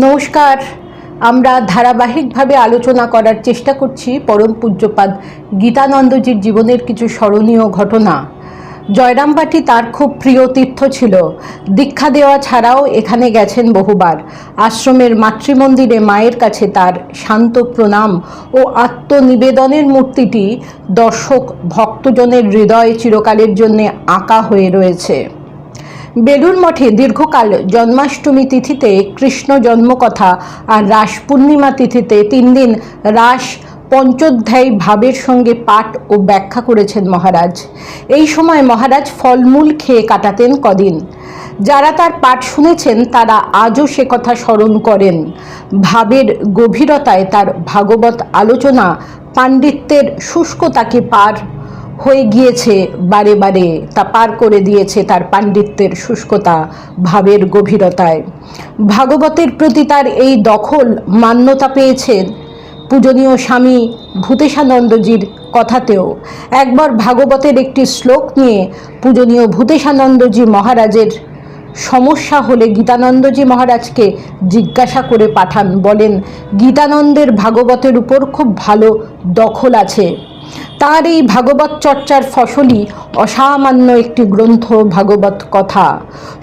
নমস্কার। আমরা ধারাবাহিকভাবে আলোচনা করার চেষ্টা করছি পরম পূজ্যপাদ গীতানন্দজির জীবনের কিছু স্মরণীয় ঘটনা। জয়রামবাটি তার খুব প্রিয় তীর্থ ছিল। দীক্ষা দেওয়া ছাড়াও এখানে গেছেন বহুবার। আশ্রমের মাতৃমন্দিরে মায়ের কাছে তার শান্ত প্রণাম ও আত্মনিবেদনের মূর্তিটি দর্শক, ভক্তজনের হৃদয়ে চিরকালের জন্যে আঁকা হয়ে রয়েছে। বেলুর মঠে দীর্ঘকাল জন্মাষ্টমী তিথিতে কৃষ্ণ জন্মকথা আর রাস পূর্ণিমা তিথিতে তিন দিন রাস পঞ্চোধ্যায় ভাবের সঙ্গে পাঠ ও ব্যাখ্যা করেছেন মহারাজ। এই সময় মহারাজ ফলমূল খেয়ে কাটাতেন কদিন। যারা তার পাঠ শুনেছেন, তারা আজও সে কথা স্মরণ করেন। ভাবের গভীরতায় তার ভাগবত আলোচনা পাণ্ডিত্যের শুষ্কতাকে পার হয়ে গিয়েছে, বারে বারে তা পার করে দিয়েছে তার পাণ্ডিত্যের শুষ্কতা ভাবের গভীরতায়। ভাগবতের প্রতি তার এই দখল মান্যতা পেয়েছেন পূজনীয় স্বামী ভূতেশানন্দজির কথাতেও। একবার ভাগবতের একটি শ্লোক নিয়ে পূজনীয় ভূতেশানন্দজি মহারাজের সমস্যা হলে গীতানন্দজি মহারাজকে জিজ্ঞাসা করে পাঠান, বলেন, গীতানন্দের ভাগবতের উপর খুব ভালো দখল আছে। তার এই ভাগবত চর্চার ফসলই অসামান্য একটি গ্রন্থ ভাগবত কথা।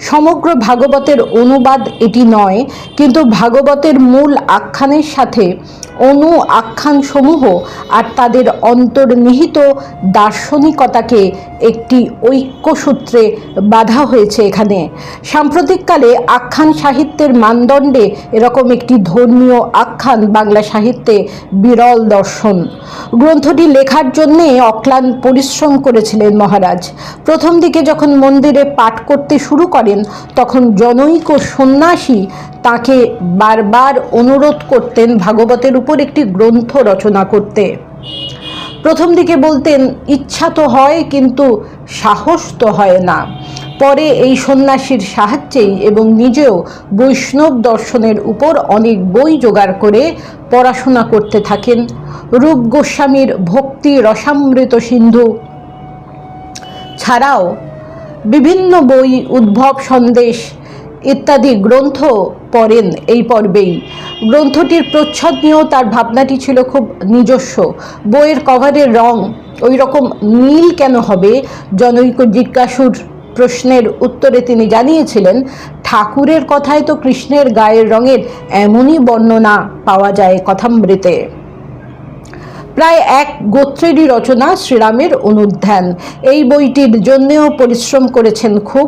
সমগ্র ভাগবতের অনুবাদ এটি নয়, কিন্তু ভাগবতের মূল আখ্যানের সাথে অনু আখ্যানসমূহ আর তাদের অন্তর্নিহিত দার্শনিকতাকে একটি ঐক্যসূত্রে বাধা হয়েছে এখানে। সাম্প্রতিককালে আখ্যান সাহিত্যের মানদণ্ডে এরকম একটি ধর্মীয় আখ্যান বাংলা সাহিত্যে বিরল দর্শন। গ্রন্থটি লেখার জন্যে অক্লান পরিশ্রম করেছিলেন মহারাজ। প্রথম দিকে যখন মন্দিরে পাঠ করতে শুরু করেন, তখন জনৈক সন্ন্যাসী তাকে বারবার অনুরোধ করতেন ভাগবতের উপর একটি গ্রন্থ রচনা করতে। প্রথম দিকে বলতেন, ইচ্ছা তো হয়, কিন্তু সাহস তো হয় না। পরে এই সন্ন্যাসীর সাহায্যেই এবং নিজেও বৈষ্ণব দর্শনের উপর অনেক বই জোগাড় করে পড়াশোনা করতে থাকেন। রূপ গোস্বামীর ভক্তি রসামৃত সিন্ধু। ছাড়াও বিভিন্ন বই, উদ্ভব সন্দেশ ইত্যাদি গ্রন্থ পড়েন এই পর্বেই। গ্রন্থটির প্রচ্ছদ নিয়েও তার ভাবনাটি ছিল খুব নিজস্ব। বইয়ের কভারের রং ওই রকম নীল কেন হবে? জনৈক জিজ্ঞাসুর প্রশ্নের উত্তরে তিনি জানিয়েছিলেন, ঠাকুরের কথায় তো কৃষ্ণের গায়ের রঙের এমনই বর্ণনা পাওয়া যায় কথামৃতে। প্রায় এক গোত্রেরই রচনা শ্রীরামের অনুধ্যান। এই বইটির জন্যেও পরিশ্রম করেছেন খুব।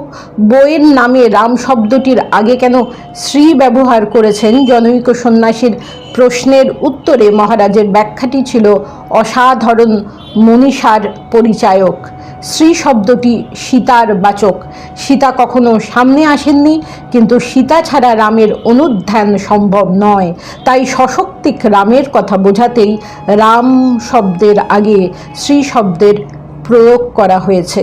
বইয়ের নামে রাম শব্দটির আগে কেন শ্রী ব্যবহার করেছেন জনৈক সন্ন্যাসীর প্রশ্নের উত্তরে মহারাজের ব্যাখ্যাটি ছিল অসাধারণ মনীষার পরিচায়ক। শ্রী শব্দটি সীতার বাচক। সীতা কখনো সামনে আসেননি, কিন্তু সীতা ছাড়া রামের অনুধ্যান সম্ভব নয়। তাই সশক্তিক রামের কথা বোঝাতেই রাম শব্দের আগে শ্রী শব্দের প্রয়োগ করা হয়েছে।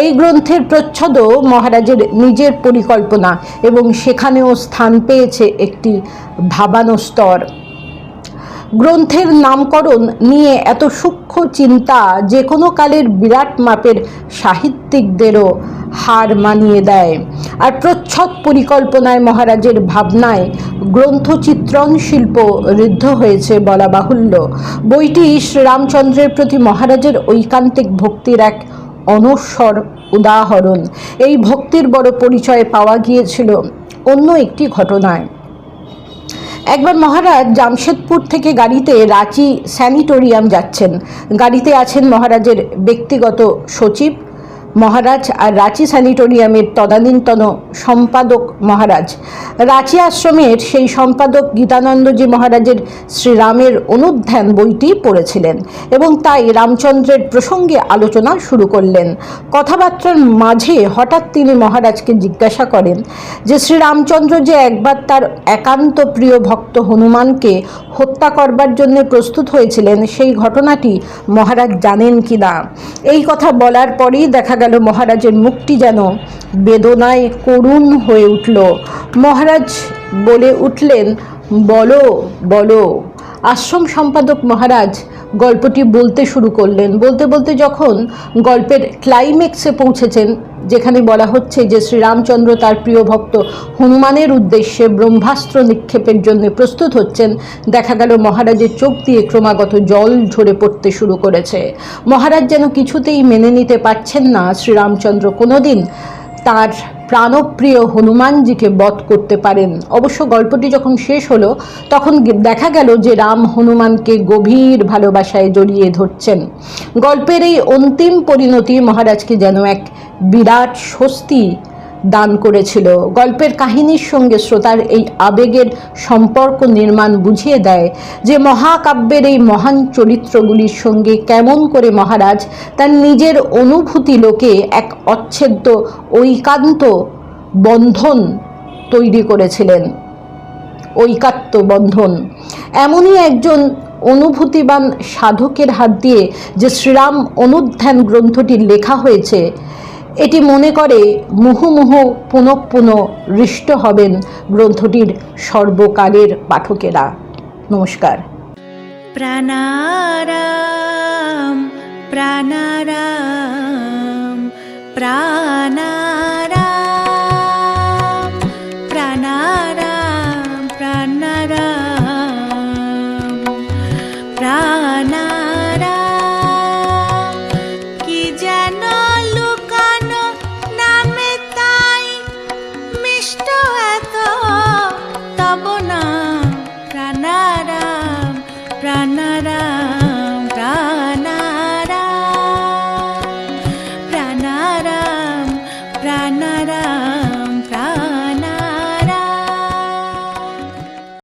এই গ্রন্থের প্রচ্ছদও মহারাজের নিজের পরিকল্পনা এবং সেখানেও স্থান পেয়েছে একটি ভাবানো স্তর গ্রন্থের নামকরণ নিয়ে এত সূক্ষ্ম চিন্তা যে কোনো কালের বিরাট মাপের সাহিত্যিকদেরও হার মানিয়ে দেয়। আর প্রচ্ছদ পরিকল্পনায় মহারাজের ভাবনায় গ্রন্থচিত্রণ শিল্প ঋদ্ধ হয়েছে বলা বাহুল্য। বইটি শ্রীরামচন্দ্রের প্রতি মহারাজের ঐকান্তিক ভক্তির এক অনস্বর উদাহরণ। এই ভক্তির বড় পরিচয় পাওয়া গিয়েছিল অন্য একটি ঘটনায়। একবার মহারাজ জামশেদপুর থেকে গাড়িতে রাঁচি স্যানিটোরিয়াম যাচ্ছেন। গাড়িতে আছেন মহারাজের ব্যক্তিগত সচিব মহারাজ আর রাঁচি স্যানিটোরিয়ামের তদানীন্তন সম্পাদক মহারাজ। রাঁচি আশ্রমের সেই সম্পাদক গীতানন্দজি মহারাজের শ্রীরামের অনুধ্যান বইটি পড়েছিলেন এবং তাই রামচন্দ্রের প্রসঙ্গে আলোচনা শুরু করলেন। কথাবার্তার মাঝে হঠাৎ তিনি মহারাজকে জিজ্ঞাসা করেন যে, শ্রীরামচন্দ্র যে একবার তার একান্ত প্রিয় ভক্ত হনুমানকে হত্যা করবার জন্য প্রস্তুত হয়েছিলেন, সেই ঘটনাটি মহারাজ জানেন কি না? এই কথা বলার পরেই দেখা গেল মহারাজের মুখটি যেন বেদনায় করুণ হয়ে উঠল। মহারাজ বলে উঠলেন বলো বলো। আশ্রম সম্পাদক মহারাজ গল্পটি বলতে শুরু করলেন। বলতে বলতে যখন গল্পের ক্লাইম্যাক্সে পৌঁছেছেন, যেখানে বলা হচ্ছে যে শ্রীরামচন্দ্র তার প্রিয় ভক্ত হনুমানের উদ্দেশ্যে ব্রহ্মাস্ত্র নিক্ষেপের জন্য প্রস্তুত হচ্ছেন, দেখা গেল মহারাজের চোখ দিয়ে ক্রমাগত জল ঝরে পড়তে শুরু করেছে। মহারাজ যেন কিছুতেই মেনে নিতে পারছেন না শ্রীরামচন্দ্র। কোনোদিন তার প্রাণপ্রিয় হনুমানজিকে বধ করতে পারেন। অবশ্য গল্পটি যখন শেষ হলো, তখন দেখা গেল যে রাম হনুমানকে গভীর ভালোবাসায় জড়িয়ে ধরছেন। গল্পের এই অন্তিম পরিণতি মহারাজকে যেন এক বিরাট স্বস্তি দান করেছিল। গল্পের কাহিনীর সঙ্গে শ্রোতার এই আবেগের সম্পর্ক নির্মাণ বুঝিয়ে দেয় যে মহাকাব্যের এই মহান চরিত্রগুলির সঙ্গে কেমন করে মহারাজ তার নিজের অনুভূতি লোকে এক অচ্ছেদ্য, ঐকান্ত বন্ধন তৈরি করেছিলেন। ঐকাত্ম বন্ধন। এমনই একজন অনুভূতিবান সাধকের হাত দিয়ে যে শ্রীরাম অনুধ্যান গ্রন্থটি লেখা হয়েছে এটি মনে করে মুহুমুহু পুনঃ পুনঃ হৃষ্ট হবেন গ্রন্থটির সর্বকালের পাঠকেরা। নমস্কার। প্রাণারাম প্রাণারাম প্রাণারাম তব না প্রাণারাম প্রাণারাম